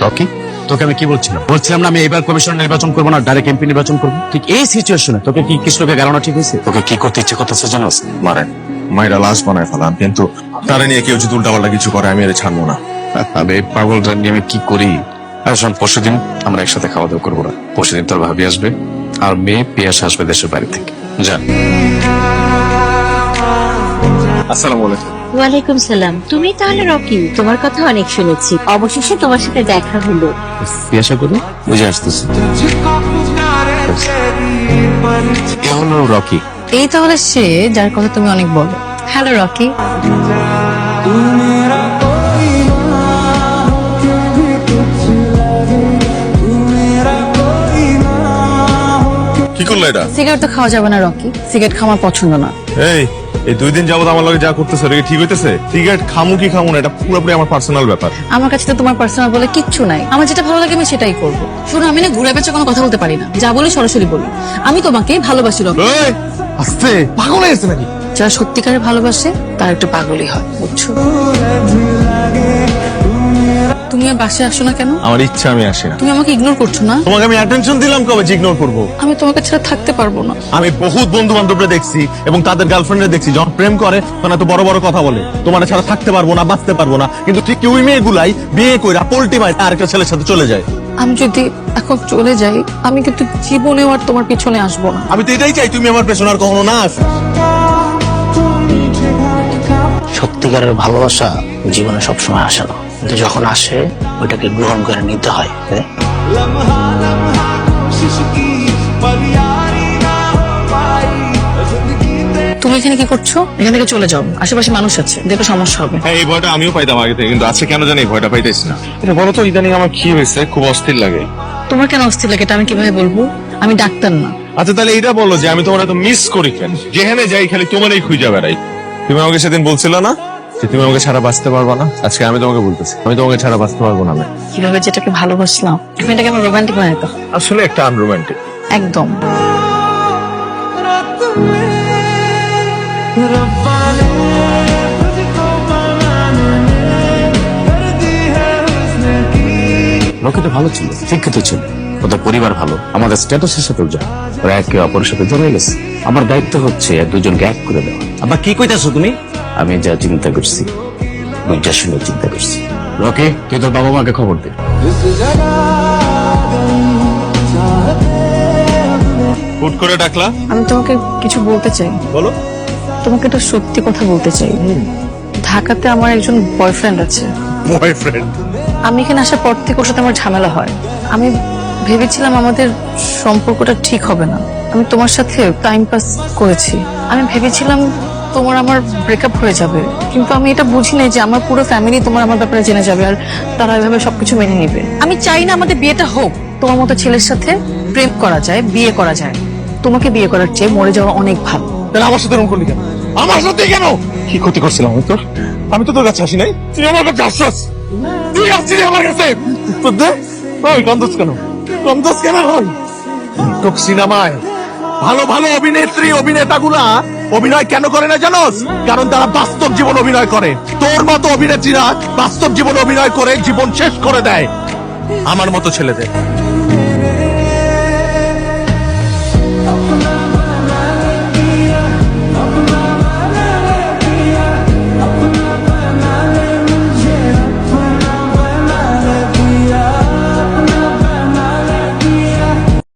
Rocky তোকে আমি কি বলছিলাম? বলছিলাম না আমি এবার কমিশন নির্বাচন করব না ডাইরেক্ট এমপি নির্বাচন করব। ঠিক এই সিচুয়েশনে তোকে কি কৃষ্ণকে গালানো ঠিক হয়েছে? তোকে কি করতে ইচ্ছে করতেছে জানোস? মারেন। মায়েরা লাশ বানায় ফেলান কিন্তু তারা নিয়ে কেউ যদি উল্টাপাল্টা কিছু করে আমি এর ছাড়বো না। আমি এই পাগলটা নিয়ে আমি কি করি? আর শোন পরশুদিন আমরা একসাথে খাওয়া দাওয়া করব না। পরশুদিন তোর ভাবি আসবে আর মেয়ে পিয়াস আসবে দেশের বাড়ি থেকে। যান। আসসালামু আলাইকুম। ওয়ালাইকুম সালাম। তুমি তাহলে রকি? তোমার কথা অনেক শুনেছি। অবশেষে তোমার সাথে দেখা হলো। পিয়াসা করে বুঝে আসতেছি। এ হলো রকি? এই তাহলে সে যার কথা তুমি অনেক বলো। Hello Rocky. কি করল এটা? সিগারেট তো খাওয়া যাবে না রকি। সিগারেট খাওয়া আমার পছন্দ না। এই এই দুই দিন যাবত আমার লগে যা করতেছে কি ঠিক হইতেছে? সিগারেট খামু কি খামু না এটা পুরোপুরি আমার পার্সোনাল ব্যাপার। আমার কাছে তো তোমার পার্সোনাল বলে কিচ্ছু নাই। আমার যেটা ভালো লাগে আমি সেটাই করব। শোনো আমি না ঘুরে বেঁচে কোনো কথা বলতে পারি না। যা বলি সরাসরি বলি। আমি তোমাকে ভালোবাসি রকম আস্তে পাগল হয়ে গেছে নাকি? যারা সত্যিকারে ভালোবাসে তার একটু পাগলই হয় বুঝছ? তুমি আর বাসায় আসো না কেন? আমার ইচ্ছা আমি আসি না। তুমি আমাকে ইগনোর করছ না? তোমাকে আমি অ্যাটেনশন দিলাম কবে যে ইগনোর করব? আমি তোমাকে ছাড়া থাকতে পারব না। আমি বহুত বন্ধু বান্ধবরা দেখছি এবং তাদের গার্লফ্রেন্ডে দেখছি। যখন প্রেম করে তখন এত বড় বড় কথা বলে। তোমার ছাড়া থাকতে পারব না বাঁচতে পারব না। কিন্তু ঠিক ওই মেয়েগুলাই বিয়ে করে পোল্টি আরেকটা ছেলের সাথে চলে যায়? আমি যদি এখন চলে যাই আমি কিন্তু জীবনেও আর তোমার পিছনে আসব না। আমি তো এটাই চাই তুমি আমার পেছনে আর কখনো না আসো। সত্যিকারের ভালোবাসা জীবনে সবসময় আসে না। কিন্তু যখন আসে ওইটাকে গ্রহণ করে নিতে হয় হ্যাঁ? তুমি এখানে কি করছ? এখান থেকে চলে যাও। আশেপাশে মানুষ আছে দেখো সমস্যা হবে। হ্যাঁ এই ভয়টা আমিও পাইতাম আগে থেকে কিন্তু আজকে কেন জানি এই ভয়টা পাইতেছি না। এটা বলো তো ইদানিং আমার কি হয়েছে? খুব অস্থির লাগে। তোমার কেন অস্থির লাগে? এটা আমি কীভাবে বলব? আমি ডাক্তার না। আচ্ছা তাহলে এটা বলো যে আমি তোমার এত মিস করি কেন? যেখানে যাই খালি তোমারই খুঁজে বেড়াই। তুমি আমাকে সেদিন বলছিল না? যে তুমি আমাকে ছাড়া বাঁচতে পারবা না আজকে আমি তোমাকে বলতেছি আমি তোমাকে ছাড়া বাঁচতে পারব না আমি কীভাবে যেটাকে ভালোবাসলাম তুমি এটাকে আমার রোমান্টিক বানাইতো আসলে একটা আনরোমান্টিক একদম। ভালো ছিল শিক্ষিত ছিল। ওদের পরিবার ভালো আমাদের স্ট্যাটাসের সাথেও যায়। ওরা একে অপরের সাথে জমে গেছে। আমার দায়িত্ব হচ্ছে দুজনকে এক করে দেওয়া। আবার কি কইতাছো তুমি? আমি যা চিন্তা করছি যা শুনে চিন্তা করছি। রকি তুই তোর বাবা মাকে খবর দে। হুট করে ডাকলা। আমি তোমাকে কিছু বলতে চাই। বলো। তোমাকে একটা সত্যি কথা বলতে চাই। ঢাকাতে আমার একজন বয়ফ্রেন্ড আছে। বয়ফ্রেন্ড আমি এখানে আসার পর থেকে ওর সাথে আমার ঝামেলা হয়। আমি ভেবেছিলাম আমাদের সম্পর্কটা ঠিক হবে না। আমি তোমার সাথে টাইম পাস করেছি। আমি ভেবেছিলাম তোমার আমার ব্রেকআপ হয়ে যাবে। কিন্তু আমি এটা বুঝি নাই যে আমার পুরো ফ্যামিলি তোমার আমার ব্যাপারে জেনে যাবে আর তারা এভাবে সবকিছু মেনে নেবে। আমি চাই না আমাদের বিয়েটা হোক। তোমার মতো ছেলের সাথে প্রেম করা যায়, বিয়ে করা যায়। তোমাকে বিয়ে করার চেয়ে মরে যাওয়া অনেক ভালো। তাহলে আমার সাথে এরকম করলি কেন? আমার সাথে কেন? কি ক্ষতি করছিলাম তোর? আমি তো তোর কাছে আসি নাই। তুই আমার কাছে আসছস। তুই আসছিলি আমার কাছে। তোর দে। ওই কন্দস কেন? কন্দস কেন হয়? সিনেমায় ভালো ভালো অভিনেত্রী, অভিনেতাগুলা অভিনয় কেন করে না জানোস? কারণ তারা বাস্তব জীবন অভিনয় করে। তোর মতো অভিনেত্রীরা বাস্তব জীবন অভিনয় করে জীবন শেষ করে দেয়। আমার মতো ছেলেদের।